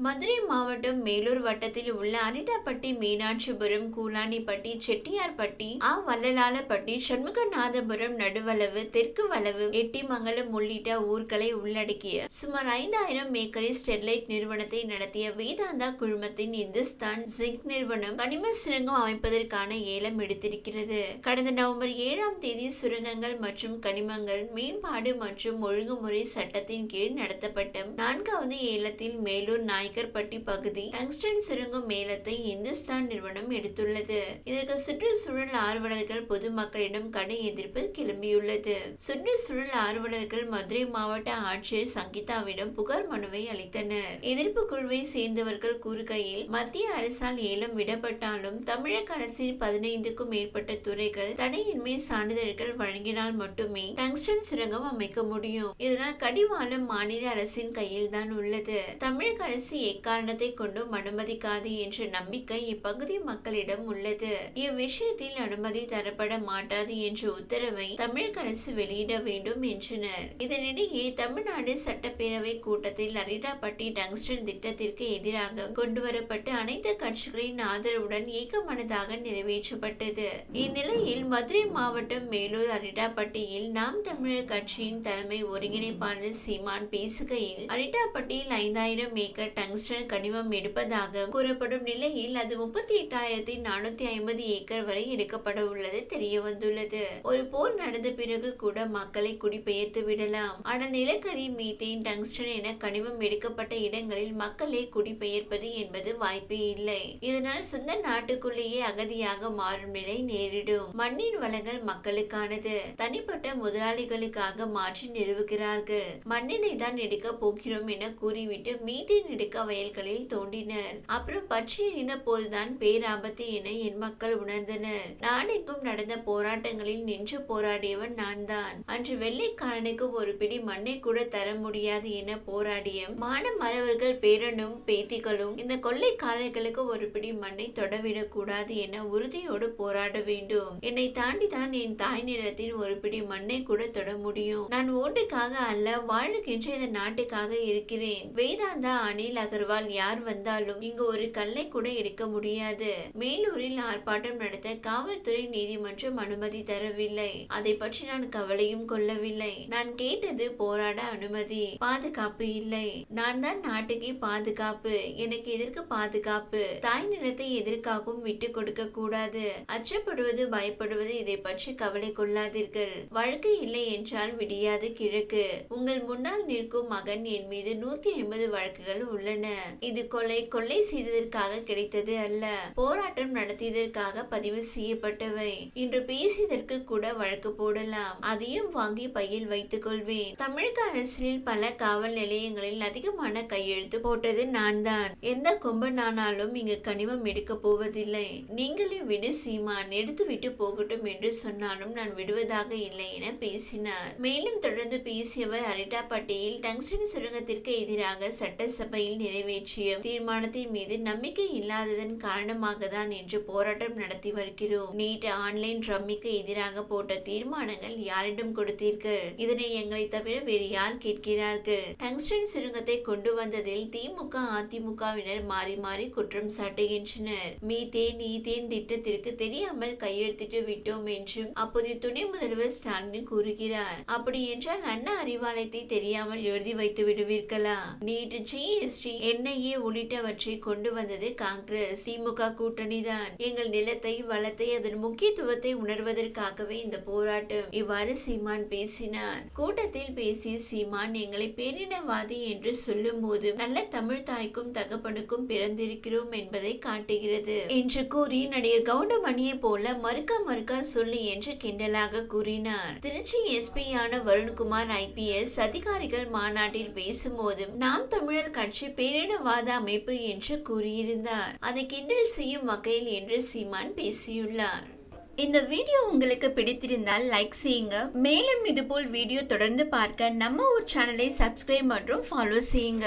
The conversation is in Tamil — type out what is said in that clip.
மதுரை மாவட்டம் மேலூர் வட்டத்தில் உள்ள அனிடாப்பட்டி மீனாட்சிபுரம் கூலானிப்பட்டி செட்டியார்பட்டி ஆ வள்ளலாலப்பட்டி சண்முகநாதபுரம் நடுவளவு தெற்கு வளவு எட்டிமங்கலம் உள்ளிட்ட ஊர்களை உள்ளடக்கிய சுமார் ஐந்தாயிரம் ஏக்கரை ஸ்டெர்லைட் நிறுவனத்தை நடத்திய வேதாந்தா குழுமத்தின் இந்துஸ்தான் ஜிங்க் நிறுவனம் கனிம சுரங்கம் அமைப்பதற்கான ஏலம் எடுத்திருக்கிறது. கடந்த நவம்பர் ஏழாம் தேதி சுரங்கங்கள் மற்றும் கனிமங்கள் மேம்பாடு மற்றும் ஒழுங்குமுறை சட்டத்தின் கீழ் நடத்தப்பட்ட நான்காவது ஏலத்தில் மேலூர் நாயக்கர்பட்டி பகுதி டங்ஸ்டன் சுரங்கம் மேலத்தை இந்துஸ்தான் நிறுவனம் எடுத்துள்ளது. இதற்கு சுற்றுச்சூழல் ஆர்வலர்கள் பொதுமக்களிடம் கடும் எதிர்ப்பு கிளம்பியுள்ளது. சுற்றுச்சூழல் ஆர்வலர்கள் மதுரை மாவட்ட ஆட்சியர் சங்கீதாவிடம் புகார் மனுவை அளித்தனர். எதிர்ப்பு குழுவை சேர்ந்தவர்கள் கூறுகையில் மத்திய அரசால் ஏலம் விடப்பட்டாலும் தமிழக அரசின் பதினைந்துக்கும் மேற்பட்ட துறைகள் தடையின்மை சான்றிதழ்கள் வழங்கினால் மட்டுமே டங்ஸ்டன் சுரங்கம் அமைக்க முடியும். இதனால் கடிவாளம் மாநில அரசின் கையில் தான் உள்ளது. தமிழக அரசு எக்காரணத்தை கொண்டும் அனுமதிக்காது என்ற நம்பிக்கை இப்பகுதி மக்களிடம் உள்ளது. இவ்விஷயத்தில் அனுமதி தரப்பட மாட்டாது என்ற உத்தரவை தமிழக அரசு வெளியிட வேண்டும் என்றனர். இதனிடையே தமிழ்நாடு சட்டப்பேரவை கூட்டத்தில் அரிடாப்பட்டி டங்ஸ்டன் திட்டத்திற்கு எதிராக கொண்டுவரப்பட்டு அனைத்து கட்சிகளின் ஆதரவுடன் ஏகமனதாக நிறைவேற்றப்பட்டது. இந்நிலையில் மதுரை மாவட்டம் மேலூர் அரிடாப்பட்டியில் நாம் தமிழர் கட்சியின் தலைமை ஒருங்கிணைப்பாளர் சீமான் பேசுகையில் அரிடாப்பட்டியில் ஐந்தாயிரம் ஏக்கர் டங்ஸ்டன் கனிமம் எடுப்பதாக கூறப்படும் நிலையில் அது முப்பத்தி எட்டாயிரத்தி நானூத்தி ஐம்பது ஏக்கர் வரை எடுக்கப்பட உள்ளது தெரிய வந்துள்ளது. ஒரு போர் நடந்த பிறகு கூட மக்களை குடிபெயர்த்து விடலாம். ஆனால் நிலக்கரி மீத்தேன் டங்ஸ்டன் என கனிமம் எடுக்கப்பட்ட இடங்களில் மக்களை குடிபெயர்ப்பது என்பது வாய்ப்பே இல்லை. இதனால் சொந்த நாட்டுக்குள்ளேயே அகதியாக மாறும் நிலை நேரிடும். மண்ணின் வளங்கள் மக்களுக்கானது. தனிப்பட்ட முதலாளிகளுக்காக மாற்றி நிறுவுகிறார்கள். மண்ணினை தான் எடுக்க போகிறோம் என கூறிவிட்டு மீத்தேன் எடுக்க வயல்களில் தோண்டினர். அப்புறம் பற்றி எறிந்த போதுதான் பேராபத்து என என் மக்கள் உணர்ந்தனர். நாடெங்கும் நடந்த போராட்டங்களில் நின்று போராடியவன் நான் தான் அன்று வெள்ளைக்காரனுக்கு ஒரு பிடி மண்ணை கூட தர முடியாது என போராடிய மான மறவர்கள் பேரனும் பேத்திகளும் இந்த கொள்ளைக்காரர்களுக்கு ஒரு பிடி மண்ணை தொடவிடக் கூடாது என உறுதியோடு போராட வேண்டும். என்னை தாண்டி தான் என் தாய் நிலத்தின் ஒரு பிடி மண்ணை கூட தொட முடியும். நான் ஓட்டுக்காக அல்ல வாழ்கின்ற இந்த நாட்டுக்காக இருக்கிறேன். வேதாந்தா அணில் அனில் அகர்வால் யார் வந்தாலும் இங்கு ஒரு கல்லை கூட எடுக்க முடியாது. மேலூரில் ஆர்ப்பாட்டம் நடத்த காவல்துறை நீதிமன்றம் அனுமதி தரவில்லை. அதை பற்றி நான் கவலையும் கொள்ளவில்லை. நான் கேட்டது போராட அனுமதி. பாதுகாப்பு இல்லை. நான் தான் நாட்டுக்கே பாதுகாப்பு. எனக்கு எதற்கு பாதுகாப்பு? தாய் நிலத்தை எதற்காகவும் விட்டு கொடுக்க கூடாது. அச்சப்படுவது பயப்படுவது இதை பற்றி கவலை கொள்ளாதீர்கள். வழக்கு இல்லை என்றால் விடியாது கிழக்கு. உங்கள் முன்னால் நிற்கும் மகன் என் மீது நூத்தி ஐம்பது வழக்குகள் உள்ளன. இது கொலை கொள்ளை செய்ததற்காக கிடைத்தது அல்ல. போராட்டம் நடத்தியதற்காக பதிவு செய்யப்பட்டவை. இன்று பேசியதற்கு கூட வழக்கு போடலாம். அதையும் வாங்கி பையில் வைத்துக் கொள்வேன். தமிழக அரசியலில் பல காவல் நிலையங்களில் அதிகமான கையெழுத்து போட்டது நான் தான் எந்த கொம்பனானாலும் இங்கு கனிமம் எடுக்க போவதில்லை. நீங்களே விடு சீமான். எடுத்துவிட்டு போகட்டும் என்று சொன்னாலும் நான் விடுவதாக இல்லை என பேசினார். மேலும் தொடர்ந்து பேசியவர் அரிட்டாப்பட்டியில் டங்ஸ்டன் சுரங்கத்திற்கு எதிராக சட்டசபையில் நிறைவேற்றிய தீர்மானத்தின் மீது நம்பிக்கை இல்லாததன் காரணமாக தான் என்று போராட்டம் நடத்தி வருகிறோம். நீட் ஆன்லைன் ரம்மிக்கு எதிராக போட்ட தீர்மானங்கள் யாரிடம் கொடுத்தீர்கள்? இதனை எங்களை தவிர வேறு யார் கேட்கிறார்கள்? டங்ஸ்டன் சுரங்கத்தை கொண்டு வந்ததில் திமுக அதிமுகவினர் மாறி மாறி குற்றம் சாட்டுகின்றனர். மீத்தேன் ஈத்தேன் திட்டத்திற்கு தெரியாமல் கையெழுத்திட்டு விட்டோம் என்றும் அப்போதைய துணை முதல்வர் ஸ்டாலின் கூறுகிறார். அப்படி என்றால் அண்ணா அறிவாலயத்தை தெரியாமல் எழுதி வைத்து விடுவீர்களா? நேற்று ஜிஎஸ்டி என்ஐஏ உள்ளிட்டவற்றை கொண்டு வந்தது காங்கிரஸ். திமுக கூட்டணி தான் எங்கள் நிலத்தை வளத்தை அதன் முக்கியத்துவத்தை உணர்வதற்காகவே இந்த போராட்டம். இவ்வாறு சீமான் பேசினார். கூட்டத்தில் பேசிய சீமான் எங்களை பேரினவாதி என்று சொல்லும் போது நல்ல தமிழ் தாய்க்கும் தகப்பனுக்கும் பிறந்திருக்கிறோம் என்பதை காட்டுகிறது என்று கூறி நடிகர் கவுண்டமணியை போல மறுக்க மறுக்க சொல்லு என்று கிண்டலாக கூறினார். திருச்சி எஸ்பியான வருண்குமார் ஐபிஎஸ் அதிகாரிகள் மாநாட்டில் பேசும்போது நாம் தமிழர் கட்சி பேரினவாத அமைப்பு என்று கூறியிருந்தார். அதை கிண்டல் செய்யும் வகையில் என்று சீமான் பேசியுள்ளார். இந்த வீடியோ உங்களுக்கு பிடித்திருந்தால் லைக் செய்யுங்க. மேலும் இதுபோல் வீடியோ தொடர்ந்து பார்க்க நம்ம ஒரு சேனலை சப்ஸ்கிரைப் மற்றும் ஃபாலோ செய்யுங்க.